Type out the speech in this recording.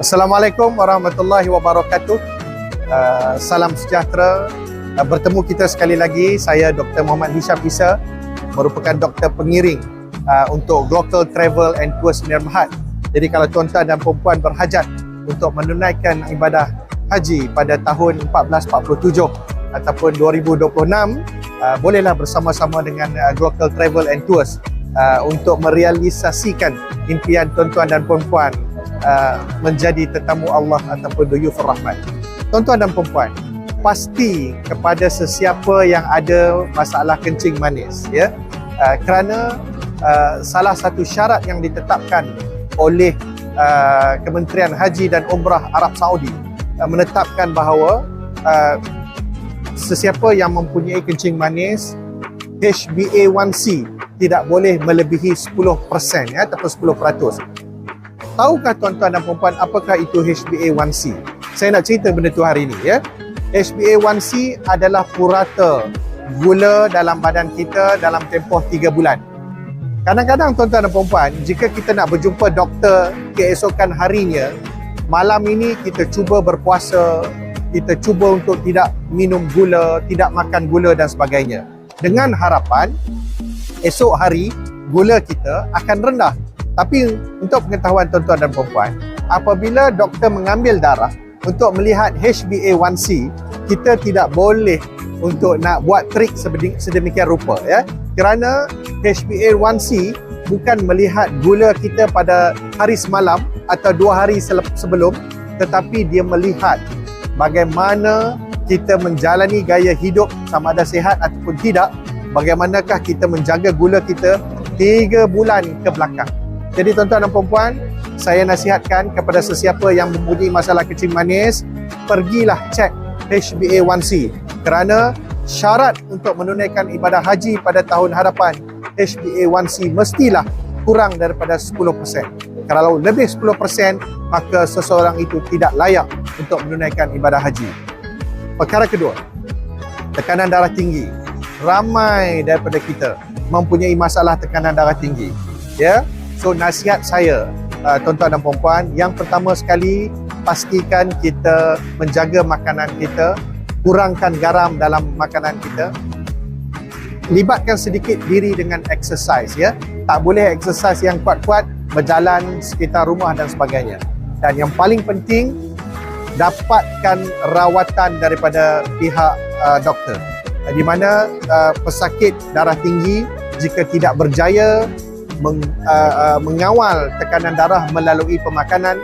Assalamualaikum warahmatullahi wabarakatuh. Uh, salam sejahtera. Uh, bertemu kita sekali lagi. Saya Dr. Muhammad Hisham Isa merupakan doktor pengiring uh, untuk Global Travel and Tours Nirmahat. Jadi kalau tuan-tuan dan perempuan berhajat untuk menunaikan ibadah haji pada tahun 1447 ataupun 2026, uh, bolehlah bersama-sama dengan uh, Global Travel and Tours uh, untuk merealisasikan impian tuan-tuan dan perempuan uh, menjadi tetamu Allah ataupun duyufur rahmat. Tuan-tuan dan perempuan, pasti kepada sesiapa yang ada masalah kencing manis ya. Uh, kerana uh, salah satu syarat yang ditetapkan oleh uh, Kementerian Haji dan Umrah Arab Saudi uh, menetapkan bahawa uh, sesiapa yang mempunyai kencing manis HbA1c tidak boleh melebihi 10% ya ataupun 10%. Tahukah tuan-tuan dan puan apakah itu HbA1c? Saya nak cerita benda tu hari ini ya. HbA1c adalah purata gula dalam badan kita dalam tempoh 3 bulan. Kadang-kadang tuan-tuan dan puan jika kita nak berjumpa doktor keesokan harinya, malam ini kita cuba berpuasa, kita cuba untuk tidak minum gula, tidak makan gula dan sebagainya. Dengan harapan esok hari gula kita akan rendah. Tapi untuk pengetahuan tuan-tuan dan puan apabila doktor mengambil darah untuk melihat HbA1c, kita tidak boleh untuk nak buat trik sedemikian rupa ya. Kerana HbA1c bukan melihat gula kita pada hari semalam atau dua hari sebelum tetapi dia melihat bagaimana kita menjalani gaya hidup sama ada sihat ataupun tidak bagaimanakah kita menjaga gula kita tiga bulan ke belakang jadi tuan-tuan dan puan saya nasihatkan kepada sesiapa yang mempunyai masalah kecil manis pergilah cek HbA1c kerana syarat untuk menunaikan ibadah haji pada tahun hadapan HbA1c mestilah kurang daripada 10%. Kalau lebih 10%, maka seseorang itu tidak layak untuk menunaikan ibadah haji. Perkara kedua, tekanan darah tinggi. Ramai daripada kita mempunyai masalah tekanan darah tinggi. Ya, so nasihat saya, uh, tuan-tuan dan puan yang pertama sekali pastikan kita menjaga makanan kita, kurangkan garam dalam makanan kita, libatkan sedikit diri dengan exercise ya. Tak boleh exercise yang kuat-kuat, berjalan sekitar rumah dan sebagainya. Dan yang paling penting dapatkan rawatan daripada pihak uh, doktor. Di mana uh, pesakit darah tinggi jika tidak berjaya meng, uh, uh, mengawal tekanan darah melalui pemakanan